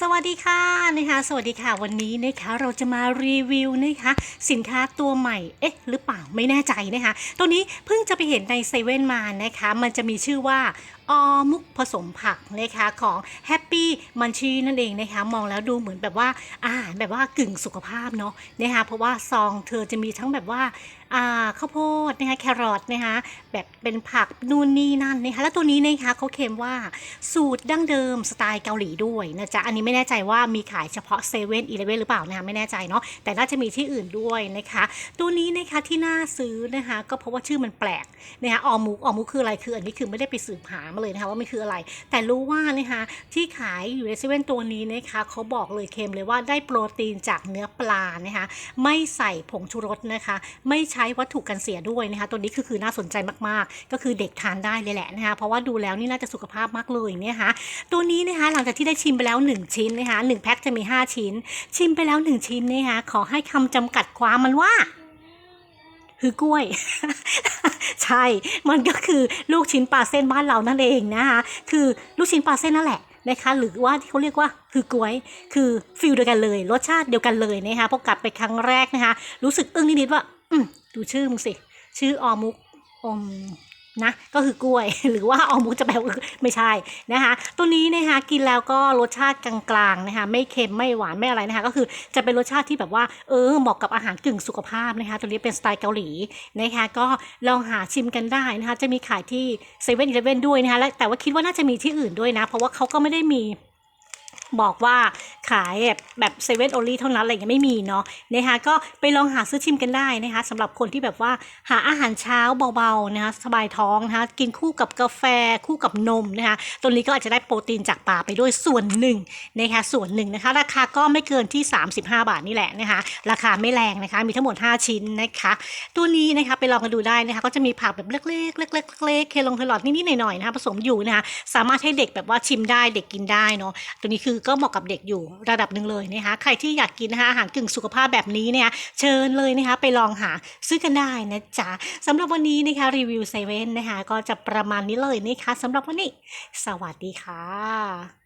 สวัสดีค่ะนะคะสวัสดีค่ะวันนี้นะคะเราจะมารีวิวนะคะสินค้าตัวใหม่เอ๊ะหรือเปล่าไม่แน่ใจนะคะตัวนี้เพิ่งจะไปเห็นในเซเว่นมานะคะมันจะมีชื่อว่าออมุกผสมผักนะคะของ Happy m u n c h i นั่นเองนะคะมองแล้วดูเหมือนแบบว่าอาหารแบบว่ากึ่งสุขภาพเนาะนะคะเพราะว่าซองเธอจะมีทั้งแบบว่าอ่าข้าวโพดนะคะแครอทนะคะแบบเป็นผักนู่นนี่นั่นนะคะแล้วตัวนี้นะคะเขาเค็มว่าสูตรดั้งเดิมสไตล์เกาหลีด้วยนะจ๊ะอันนี้ไม่แน่ใจว่ามีขายเฉพาะเซเว่นอีเลเว่นหรือเปล่านะคะไม่แน่ใจเนาะแต่น่าจะมีที่อื่นด้วยนะคะตัวนี้นะคะที่น่าซื้อนะคะก็เพราะว่าชื่อมันแปลกนะคะออมุกออมุกคืออะไรคืออันนี้คือไม่ได้ไปสืบหามาเลยนะคะว่ามันคืออะไร แต่รู้ว่านะคะที่ขายอยู่ในเซเว่นตัวนี้นะคะเขาบอกเลยเค็มเลยว่าได้โปรตีนจากเนื้อปลานะคะไม่ใส่ผงชูรสนะคะ ไม่ใช้วัตถุกันเสียด้วยนะคะตัวนี้คือคือน่าสนใจมากๆ ก็คือเด็กทานได้เลยแหละนะคะเพราะว่าดูแล้วนี่น่าจะสุขภาพมากเลยเนี่ยนะคะตัวนี้นะคะหลังจากที่ได้ชิมไปแล้ว 1 ชิ้นนะคะ1แพ็คจะมี 5 ชิ้น ชิมไปแล้ว 1 ชิ้นนะคะขอให้คำจำกัดความมันว่า คือกล้วย ใช่ มันก็คือลูกชิ้นปลาเส้นบ้านเรานั่นเองนะคะคือลูกชิ้นปลาเส้นนั่นแหละนะคะหรือว่าที่เขาเรียกว่าคือกล้วย คือฟิลเดียวกันเลย รสชาติเดียวกันเลยนะคะพอกลับไปครั้งแรกนะคะ รู้สึกอึ้งนิดๆว่า อืมดูชื่อมึงสิ ชื่อออมุกอม นะก็คือกล้วยหรือว่าออมุกจะแปลว่าไม่ใช่นะคะ ตัวนี้นะคะกินแล้วก็รสชาติกลางๆนะคะไม่เค็มไม่หวานไม่อะไรนะคะก็คือจะเป็นรสชาติที่แบบว่าเออเหมาะกับอาหารกึ่งสุขภาพนะคะตัวนี้เป็นสไตล์เกาหลีนะคะก็ลองหาชิมกันได้นะคะจะมีขายที่เซเว่นอีเลฟเว่นด้วยนะคะและแต่ว่าคิดว่าน่าจะมีที่อื่นด้วยนะ เพราะว่าเขาก็ไม่ได้มีบอกว่าขายแบบแบบเซเว่นโอลี่เท่านั้นอะไรอย่างเงี้ยไม่มีเนาะนะคะก็ไปลองหาซื้อชิมกันได้นะคะสำหรับคนที่แบบว่าหาอาหารเช้าเบาๆนะคะสบายท้องนะคะกินคู่กับกาแฟคู่กับนมนะคะตัวนี้ก็อาจจะได้โปรตีนจากปลาไปด้วยส่วนหนึ่งนะคะส่วนหนึ่งนะคะ ราคาก็ไม่เกินที่ 35 บาทนี่แหละนะคะราคาไม่แรงนะคะมีทั้งหมด 5 ชิ้นนะคะตัวนี้นะคะไปลองกันดูได้นะคะก็จะมีผักแบบเล็กๆเล็กๆเล็กๆเคลงเคลอดนิดๆหน่อยๆนะคะผสมอยู่นะคะสามารถให้เด็กแบบว่าชิมได้เด็กกินได้เนาะตัวนี้คือก็เหมาะกับเด็กอยู่ระดับหนึ่งเลยนะคะใครที่อยากกินนะคะอาหารกึ่งสุขภาพแบบนี้เนี่ยเชิญเลยนะคะไปลองหาซื้อกันได้นะจ๊ะสำหรับวันนี้นะคะรีวิวเซเว่นนะคะก็จะประมาณนี้เลยนะคะสำหรับวันนี้ สวัสดีค่ะ